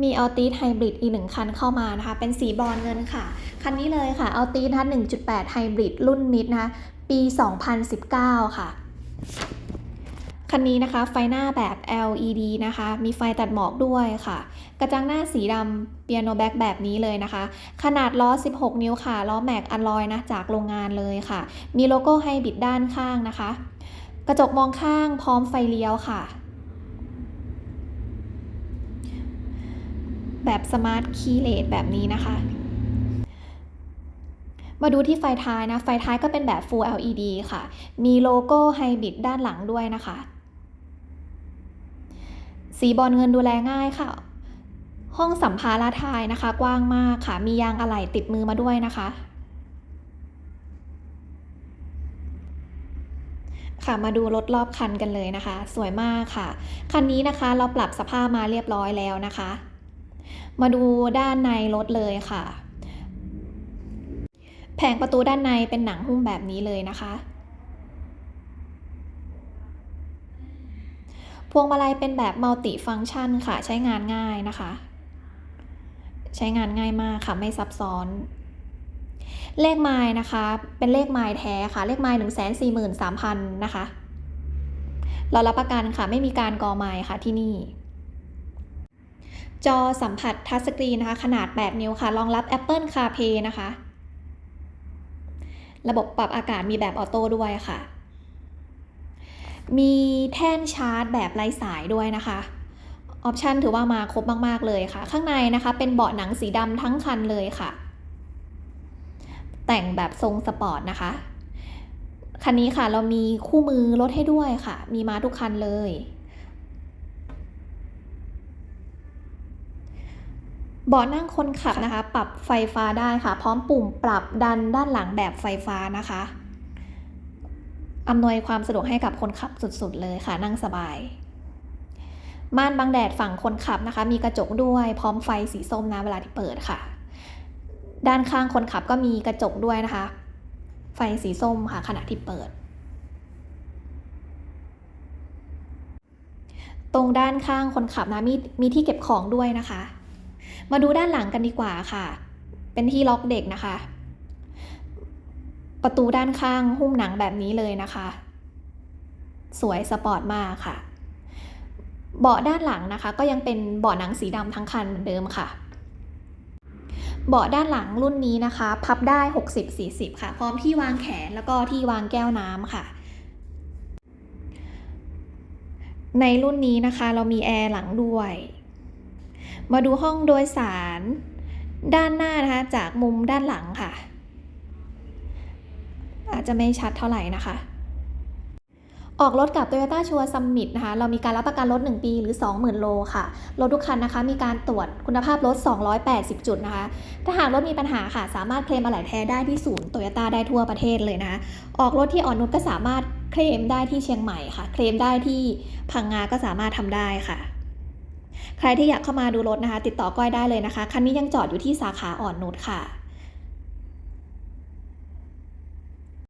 มีอัลติสไฮบริดอีกหนึ่งคันเข้ามานะคะ เป็นสีบอนซ์เงินค่ะ คันนี้เลยค่ะอัลติสนะคะ1.8ไฮบริดรุ่นมิดนะคะ ปี 2019 ค่ะ คันนี้นะคะไฟหน้าแบบ LED นะคะ มีไฟตัดหมอกด้วยค่ะ กระจังหน้าสีดำเปียโนแบ็กแบบนี้เลยนะคะ ขนาดล้อ 16 นิ้วค่ะ ล้อแม็กอัลลอยนะ จากโรงงานเลยค่ะ มีโลโก้ไฮบริดด้านข้างนะคะ กระจกมองข้างพร้อมไฟเลี้ยวค่ะ แบบสมาร์ทคีย์เลสแบบนี้นะคะ มาดูที่ไฟท้ายนะ ไฟท้ายก็เป็นแบบ Full LED ค่ะ มีโลโก้ไฮบริดด้านหลังด้วยนะคะ สีบอลเงินดูแลง่ายค่ะ ห้องสัมภาระท้ายนะคะ กว้างมากค่ะ มียางอะไหล่ติดมือมาด้วยนะคะค่ะมาดูรถรอบคันกันเลยนะคะ สวยมากค่ะ คันนี้นะคะเราปรับสภาพมาเรียบร้อยแล้วนะคะ มาดูด้านในรถเลยค่ะ แผงประตูด้านในเป็นหนังหุ้มแบบนี้เลยนะคะพวงมาลัยเป็นแบบมัลติฟัง c t ชันค่ะ ใช้งานง่ายนะคะ ใช้งานง่ายมากค่ะ ไม่ซับซ้อน เลขไม้นะคะ เป็นเลขไม้แท้ค่ะ เลขไม้หนึ่งแสนสี่หมื่นสามพันนะคะ เรารับประกันค่ะ ไม่มีการกอไม้ค่ะที่นี่ จอสัมผัสทัชสกรีนนะคะขนาด 8 นิ้วค่ะรองรับ Apple CarPlay นะคะ ระบบปรับอากาศมีแบบออโต้ด้วยค่ะ มีแท่นชาร์จแบบไร้สายด้วยนะคะออปชันถือว่ามาครบมาก ๆ เลยค่ะ ข้างในนะคะเป็นเบาะหนังสีดำทั้งคันเลยค่ะ แต่งแบบทรงสปอร์ตนะคะ คันนี้ค่ะเรามีคู่มือรถให้ด้วยค่ะ มีมาทุกคันเลย เบาะนั่งคนขับนะคะ ปรับไฟฟ้าได้ค่ะ พร้อมปุ่มปรับดันด้านหลังแบบไฟฟ้านะคะอำนวยความสะดวกให้กับคนขับสุดๆ เลยค่ะ นั่งสบาย ม่านบังแดดฝั่งคนขับนะคะ มีกระจกด้วยพร้อมไฟสีส้มนะเวลาที่เปิดค่ะ ด้านข้างคนขับก็มีกระจกด้วยนะคะ ไฟสีส้มค่ะ ขณะที่เปิด ตรงด้านข้างคนขับนะมีมีที่เก็บของด้วยนะคะ มาดูด้านหลังกันดีกว่าค่ะ เป็นที่ล็อกเด็กนะคะ ประตูด้านข้างหุ้มหนังแบบนี้เลยนะคะ สวยสปอร์ตมากค่ะ เบาะด้านหลังนะคะ ก็ยังเป็นเบาะหนังสีดำทั้งคันเหมือนเดิมค่ะเบาะด้านหลังรุ่นนี้นะคะ พับได้ 60-40 ค่ะ พร้อมที่วางแขนแล้วก็ที่วางแก้วน้ำค่ะ ในรุ่นนี้นะคะ เรามีแอร์หลังด้วย มาดูห้องโดยสารด้านหน้านะคะ จากมุมด้านหลังค่ะ อาจจะไม่ชัดเท่าไหร่นะคะ ออกรถกับ Toyota ชัว Summit นะคะ เรามีการรับประกันรถ 1 ปีหรือ 20,000 โลค่ะ รถทุกคันนะคะ มีการตรวจคุณภาพรถ 280 จุดนะคะ ถ้าหากรถมีปัญหาค่ะ สามารถเคลมอะไหล่แท้ได้ที่ศูนย์ Toyota ได้ทั่วประเทศเลยนะคะ ออกรถที่อ่อนนุชก็สามารถเคลมได้ที่เชียงใหม่ค่ะ เคลมได้ที่พังงาก็สามารถทำได้ค่ะ ใครที่อยากเข้ามาดูรถนะคะ ติดต่อก้อยได้เลยนะคะ คันนี้ยังจอดอยู่ที่สาขาอ่อนนุชค่ะ